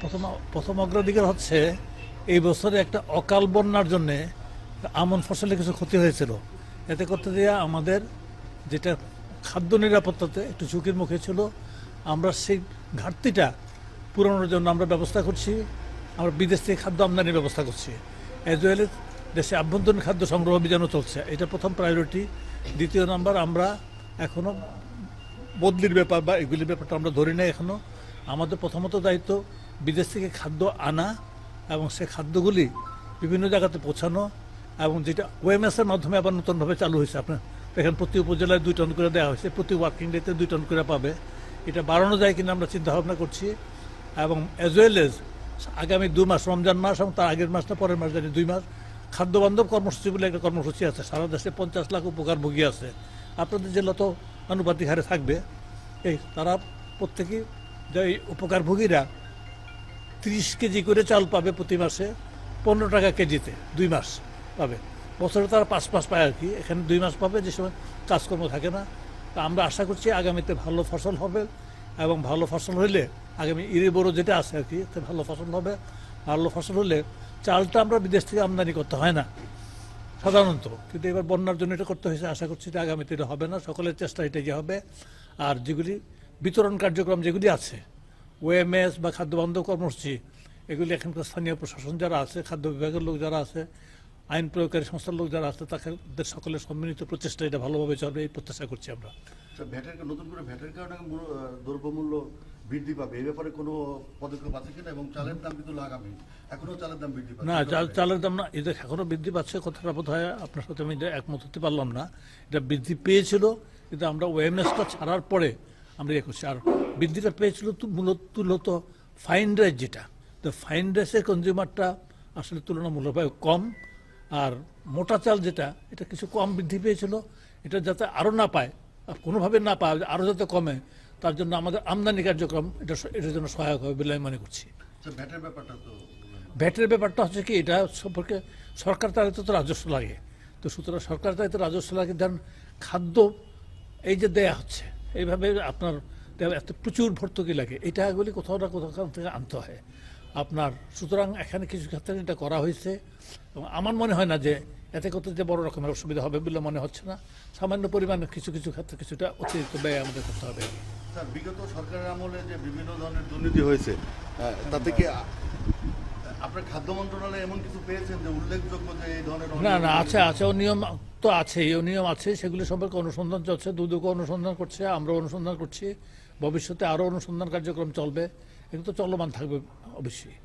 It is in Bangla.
প্রথম প্রথম অগ্রাধিকার হচ্ছে এই বছরে একটা অকাল বন্যার জন্যে আমন ফসলের কিছু ক্ষতি হয়েছিল। এতে করতে দিয়ে আমাদের যেটা খাদ্য নিরাপত্তাতে একটু ঝুঁকির মুখে ছিল, আমরা সেই ঘাটতিটা পূরণের জন্য আমরা ব্যবস্থা করছি, আমরা বিদেশ থেকে খাদ্য আমদানির ব্যবস্থা করছি। অ্যাজ ওয়েল দেশে আভ্যন্তরীণ খাদ্য সংগ্রহ অভিযানও চলছে। এটা প্রথম প্রায়োরিটি দ্বিতীয় নাম্বার আমরা এখনও বদলির ব্যাপার বা এগুলির ব্যাপারটা আমরা ধরি নাই এখনও আমাদের প্রথমত দায়িত্ব বিদেশ থেকে খাদ্য আনা এবং সে খাদ্যগুলি বিভিন্ন জায়গাতে পৌঁছানো এবং যেটা ওএমএস এর মাধ্যমে আবার নতুনভাবে চালু হয়েছে। আপনার এখানে প্রতি উপজেলায় দুই টন করে দেওয়া হয়েছে, প্রতি ওয়ার্কিং ডেতে দুই টন করে পাবে। এটা বাড়ানো যায় কিনা আমরা চিন্তা ভাবনা করছি। এবং অ্যাজ ওয়েল এজ আগামী দু মাস, রমজান মাস এবং তার আগের মাসটা পরের মাস, জানি দুই মাস খাদ্য বান্ধব কর্মসূচি বলে একটা কর্মসূচি আছে। সারা দেশে পঞ্চাশ লাখ উপকারভোগী আছে। আপনাদের জেলা তো আনুপাতিক হারে থাকবে, এই তারা প্রত্যেকেই যে উপকারভোগীরা তিরিশ কেজি করে চাল পাবে প্রতি মাসে, পনেরো টাকা কেজিতে দুই মাস পাবে। বছরে তারা পাঁচ মাস পায় আর কি, এখানে দুই মাস পাবে, যে সময় কাজকর্ম থাকে না। তা আমরা আশা করছি আগামীতে ভালো ফসল হবে এবং ভালো ফসল হইলে, আগামী ইরি বড় যেটা আছে আর কি ভালো ফসল হবে। ভালো ফসল হলে চালটা আমরা বিদেশ থেকে আমদানি করতে হয় না, সাধারণত। কিন্তু এবার বন্যার জন্য এটা করতে হয়েছে, আশা করছি যে আগামীতে এটা হবে না, সকলের চেষ্টা এটাই হবে। আর যেগুলি বিতরণ কার্যক্রম যেগুলি আছে ওএমএস বা খাদ্য বান্ধব কর্মসূচি এগুলি এখানকার স্থানীয় প্রশাসন যারা আছে খাদ্য বিভাগের লোক যারা আছে আইন প্রয়োগকারী সংস্থার লোক যারা আছে তাদের সকলের সম্মিলিত প্রচেষ্টা এটা ভালোভাবে চলবে এই প্রত্যাশা করছি আমরা। আচ্ছা, নতুন করে ভ্যাটের কারণে দ্রব্যমূল্য বৃদ্ধি পাবে এই ব্যাপারে কোনো পদক্ষেপ আছে কিনা এবং চালের দাম কিন্তু আগামী এখনও চালের দাম বৃদ্ধি পাচ্ছে? না চাল চালের দাম না এটা এখনও বৃদ্ধি পাচ্ছে কথাটা বোধ হয় আপনার সাথে আমি একমত হতে পারলাম না। এটা বৃদ্ধি পেয়েছিল কিন্তু আমরা ওয়েমনেসটা ছাড়ার পরে আমরা ইয়ে করছি। আর বৃদ্ধিটা পেয়েছিল তো মূলত মূলত ফাইন রাইস যেটা। তো ফাইন রাইসের কনজিউমারটা আসলে তুলনামূলকভাবে কম। আর মোটা চাল যেটা এটা কিছু কম বৃদ্ধি পেয়েছিল। এটা যাতে আরও না পায় আর কোনোভাবে না পায় আরও যাতে কমে তার জন্য আমাদের আমদানি কার্যক্রম এটা এটার জন্য সহায়ক হবে বলে আমি মনে করছি। আচ্ছা, ভ্যাটের ব্যাপারটা তো ভ্যাটের ব্যাপারটা হচ্ছে কি এটা সম্পর্কে সরকার তার তো রাজস্ব লাগে। তো সুতরাং সরকার তার তো রাজস্ব লাগে ধরেন খাদ্য এই যে দেয়া হচ্ছে এইভাবে আপনার এত প্রচুর ভর্তুকি লাগে। এটা এগুলি কোথাও না কোথাও থেকে আনতে হয়। আপনার, সুতরাং এখানে কিছু ক্ষেত্রে এটা করা হয়েছে। এবং আমার মনে হয় না যে এতে কত যে বড় রকমের অসুবিধা হবে বলে মনে হচ্ছে না। সামান্য পরিমাণে কিছু কিছু ক্ষেত্রে কিছুটা অতিরিক্ত ব্যয় আমাদের করতে হবে। স্যার, বিগত সরকারের আমলে যে বিভিন্ন ধরনের দুর্নীতি হয়েছে তাতে কি আপনার খাদ্য মন্ত্রণালয় এমন কিছু পেয়েছেন যে উল্লেখযোগ্য যে এই ধরনের না না আছে আছে ও নিয়ম তো আছে ও নিয়ম আছে সেগুলি সম্পর্কে অনুসন্ধান চলছে দুদক অনুসন্ধান করছে আমরা অনুসন্ধান করছি ভবিষ্যতে আরও অনুসন্ধান কার্যক্রম চলবে এগুলো তো চলমান থাকবে অবশ্যই।